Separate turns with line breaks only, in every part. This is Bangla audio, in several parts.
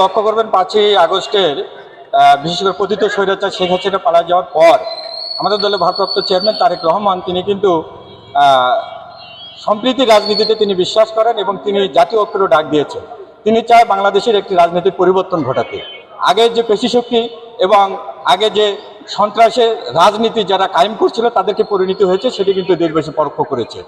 লক্ষ্য করবেন, পাঁচই আগস্টের বিশেষ করে পতিত স্বৈরাচার শেখ হাসিনা পালা যাওয়ার পর আমাদের দলের ভারপ্রাপ্ত চেয়ারম্যান তারেক রহমান, তিনি কিন্তু সম্প্রীতি রাজনীতিতে তিনি বিশ্বাস করেন এবং তিনি জাতীয় ঐক্যেরও ডাক দিয়েছেন। তিনি চায় বাংলাদেশের একটি রাজনৈতিক পরিবর্তন ঘটাতে। আগের যে পেশিশক্তি এবং আগে যে সন্ত্রাসের রাজনীতি যারা কায়েম করছিল, তাদেরকে পরিণতি হয়েছে, সেটি কিন্তু দেশবাসী পরোক্ষ করেছে।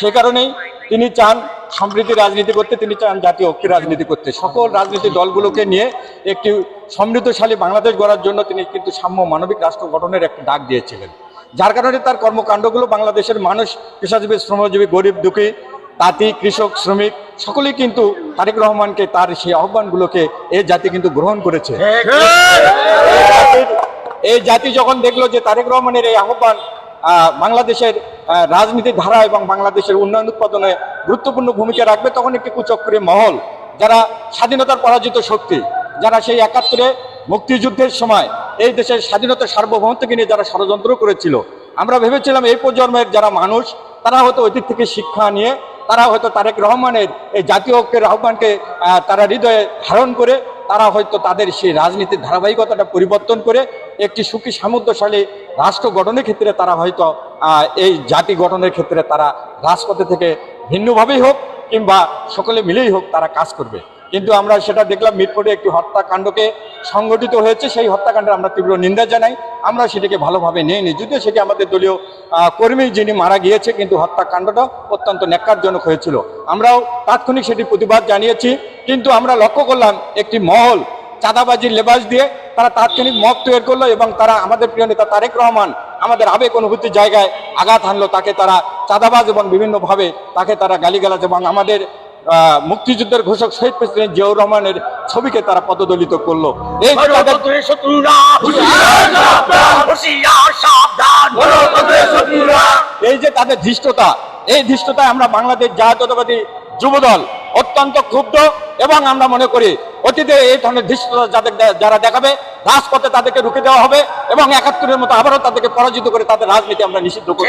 সে কারণেই তিনি চান সম্প্রীতি রাজনীতি করতে তিনি চান জাতীয় ঐক্যের রাজনীতি করতে। সকল রাজনীতি দলগুলোকে নিয়ে একটি সমৃদ্ধশালী বাংলাদেশ গড়ার জন্য তিনি কিন্তু সাম্য মানবিক রাষ্ট্র গঠনের একটা ডাক দিয়েছিলেন। যার কারণে তার কর্মকাণ্ডগুলো বাংলাদেশের মানুষ পেশাজীবী শ্রমজীবী গরিব দুঃখী তাঁতি কৃষক শ্রমিক সকলেই কিন্তু তারেক রহমানকে তার সেই আহ্বানগুলোকে এই জাতি কিন্তু গ্রহণ করেছে। এই এই জাতি যখন দেখল যে তারেক রহমানের এই আহ্বান আহ, বাংলাদেশের রাজনীতির ধারা এবং বাংলাদেশের উন্নয়ন উৎপাদনে গুরুত্বপূর্ণ ভূমিকা রাখবে তখন একটি কুচক্রী মহল, যারা স্বাধীনতার পরাজিত শক্তি, যারা সেই একাত্তরে মুক্তিযুদ্ধের সময় এই দেশের স্বাধীনতা সার্বভৌমত্বকে নিয়ে যারা ষড়যন্ত্র করেছিল। আমরা ভেবেছিলাম এই প্রজন্মের যারা মানুষ, তারা হয়তো অতীত থেকে শিক্ষা নিয়ে, তারা হয়তো তারেক রহমানের এই জাতীয় ঐক্যের আহ্বানকে তারা হৃদয়ে ধারণ করে তারা হয়তো তাদের সেই রাজনীতির ধারাবাহিকতাটা পরিবর্তন করে একটি সুখী সামুদ্রশালী রাষ্ট্র গঠনের ক্ষেত্রে তারা হয়তো এই জাতি গঠনের ক্ষেত্রে তারা রাজপথে থেকে ভিন্নভাবেই হোক কিংবা সকলে মিলেই হোক তারা কাজ করবে। কিন্তু আমরা সেটা দেখলাম মিরপুরে একটি হত্যাকাণ্ডকে সংগঠিত হয়েছে। সেই হত্যাকাণ্ডের আমরা তীব্র নিন্দা জানাই। আমরা সেটাকে ভালোভাবে নিইনি যদিও সেটি আমাদের দলীয় কর্মী যিনি মারা গিয়েছে, কিন্তু হত্যাকাণ্ডটা অত্যন্ত ন্যাক্কারজনক হয়েছিল। আমরাও তাৎক্ষণিক সেটি প্রতিবাদ জানিয়েছি। কিন্তু আমরা লক্ষ্য করলাম একটি মহল চাঁদাবাজির লেবাস দিয়ে তারা তাৎক্ষণিক মত তৈরি করল এবং তারা আমাদের প্রিয় নেতা তারেক রহমান আমাদের আবেগ অনুভূতির জায়গায় আঘাত হানলো তাকে তারা চাঁদাবাজ এবং বিভিন্নভাবে তাকে তারা গালিগালাজ এবং আমাদের মুক্তিযুদ্ধের ঘোষক শহীদ প্রেসিডেন্ট জিয়াউর রহমানের ছবিকে তারা পদদলিত করল। এই যে তাদের- এই যে তাদের ধৃষ্টতা এই ধৃষ্টতায় আমরা বাংলাদেশ জাতীয়তাবাদী যুবদল অত্যন্ত ক্ষুব্ধ এবং আমরা মনে করি অতীতে এই ধরনের ধৃষ্টতা যাদের যারা দেখাবে রাজপথে তাদেরকে রুখে দেওয়া হবে এবং একাত্তরের মতো আবারও তাদেরকে পরাজিত করে তাদের রাজনীতি আমরা নিষিদ্ধ করি